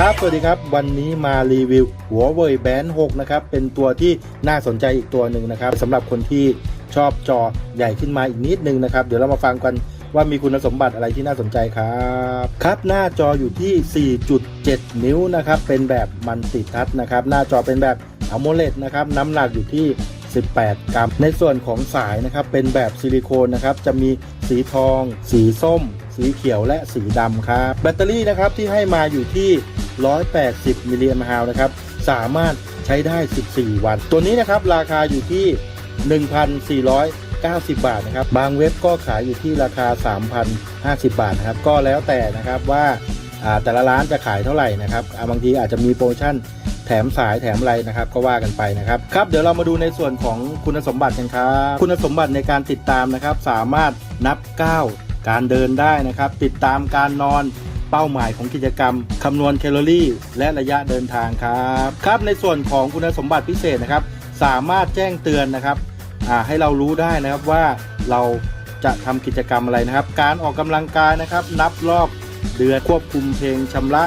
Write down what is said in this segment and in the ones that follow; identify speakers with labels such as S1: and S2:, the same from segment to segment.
S1: ครับ สวัสดีครับ วันนี้มารีวิวหัวเว่ยแบนด์6นะครับ เป็นตัวที่น่าสนใจอีกตัวหนึ่งนะครับสำหรับคนที่ชอบจอใหญ่ขึ้นมาอีกนิดนึงนะครับ เดี๋ยวเรามาฟังกันว่ามีคุณสมบัติอะไรที่น่าสนใจครับ ครับหน้าจออยู่ที่ 4.7 นิ้วนะครับ เป็นแบบมัลติทัชนะครับ หน้าจอเป็นแบบอะโมเลดนะครับ น้ำหนักอยู่ที่ 18 กรัม ในส่วนของสายนะครับ เป็นแบบซิลิโคนนะครับ จะมีสีทอง สีส้ม สีเขียวและสีดำครับ แบตเตอรี่นะครับที่ให้มาอยู่ที่ 180 มิลลิแอมป์ฮาวนะครับ สามารถใช้ได้ 14 วัน ตัวนี้นะครับ ราคาอยู่ที่ 1,490 บาทนะครับ บางเว็บก็ขายอยู่ที่ราคา 3,050 บาทนะครับ ก็แล้วแต่นะครับว่าแต่ละร้านจะขายเท่าไหร่นะครับ บางทีอาจจะมีโปรโมชั่นแถมสายแถมอะไรนะครับก็ว่ากันไปนะครับครับเดี๋ยวเรามาดูในส่วนของคุณสมบัติกันครับคุณสมบัติในการติดตามนะครับ สามารถนับก้าวการเดินได้นะครับ ติดตามการนอน เป้าหมายของกิจกรรม คำนวณแคลอรี่ และระยะเดินทางครับ ครับในส่วนของคุณสมบัติพิเศษนะครับ สามารถแจ้งเตือนนะครับให้เรารู้ได้นะครับว่าเราจะทำกิจกรรมอะไรนะครับ การออกกำลังกายนะครับ นับรอบเดือนควบคุมเพลงชำระ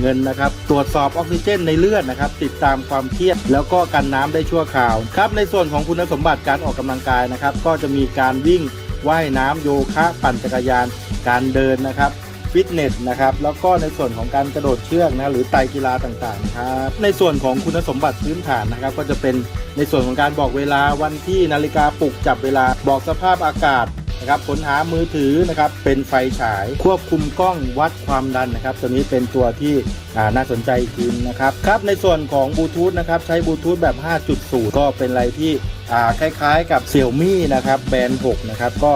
S1: เงินนะครับ ตรวจสอบออกซิเจนในเลือดนะครับ ติดตามความเครียดแล้วก็กันน้ำได้ชั่วคราวครับในส่วนของคุณสมบัติการออกกำลังกายนะครับ ก็จะมีการวิ่งว่ายน้ำโยคะ ปั่นจักรยาน การเดินนะครับ ฟิตเนสนะครับแล้วก็ในส่วนของการกระโดดเชือกนะหรือไตกีฬาต่างๆครับในส่วนของคุณสมบัติพื้นฐานนะครับก็จะเป็นในส่วนของการบอกเวลาวันที่นาฬิกาปลุกจับเวลาบอกสภาพอากาศนะครับค้นหามือถือนะครับเป็นไฟฉายควบคุมกล้องวัดความดันนะครับ ตัวนี้เป็นตัวที่น่าสนใจอีกทีนึงนะครับครับในส่วนของบลูทูธนะครับใช้บลูทูธแบบ 5.0 ก็เป็นอะไรที่คล้ายๆ กับเซี่ยมี่นะครับแบรนด์ 6 นะครับก็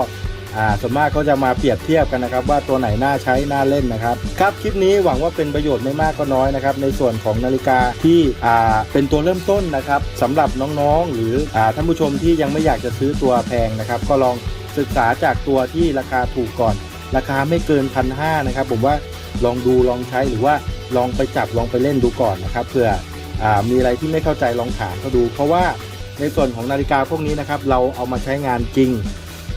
S1: อ่าส่วนมากก็จะมาเปรียบเทียบกันนะครับ ว่าตัวไหนน่าใช้น่าเล่นนะครับครับคลิปนี้หวังว่าเป็นประโยชน์ไม่มากก็น้อยนะครับในส่วนของนาฬิกาที่อ่าเป็นตัวเริ่มต้นนะครับสำหรับน้องๆ หรืออ่าท่านผู้ชมที่ยังไม่อยากจะซื้อตัวแพงนะครับ ก็ลองศึกษาจากตัวที่ราคาถูกก่อน ราคาไม่เกินพันห้านะครับผมว่าลองดูลองใช้หรือว่าลองไปจับลองไปเล่นดูก่อนนะครับเผื่ออามีอะไรที่ไม่เข้าใจลองถามเขาดู เพราะว่าในส่วนของนาฬิกาพวกนี้นะครับเราเอามาใช้งานจริง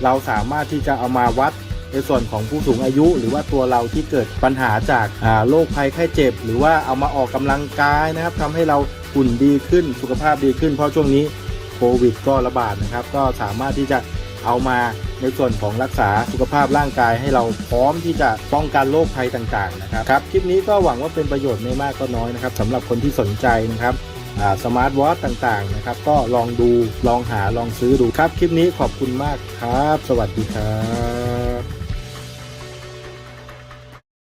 S1: เราสามารถที่จะเอามาวัดในส่วนของผู้สูงอายุ หรือว่าตัวเราที่เกิดปัญหาจากโรคภัยไข้เจ็บ หรือว่าเอามาออกกำลังกายนะครับทำให้เราหุ่นดีขึ้นสุขภาพดีขึ้น เพราะช่วงนี้โควิดก็ระบาดนะครับ ก็สามารถที่จะเอามาในส่วนของรักษาสุขภาพร่างกายให้เราพร้อมที่จะป้องกันโรคภัยต่างๆนะครับครับคลิปนี้ก็หวังว่าเป็นประโยชน์ไม่มากก็น้อยนะครับสำหรับคนที่สนใจนะครับ สมาร์ทวอทต่างๆนะครับ ก็ลองดูลองหาลองซื้อดูครับ คลิปนี้ขอบคุณมากครับ สวัสดีครับ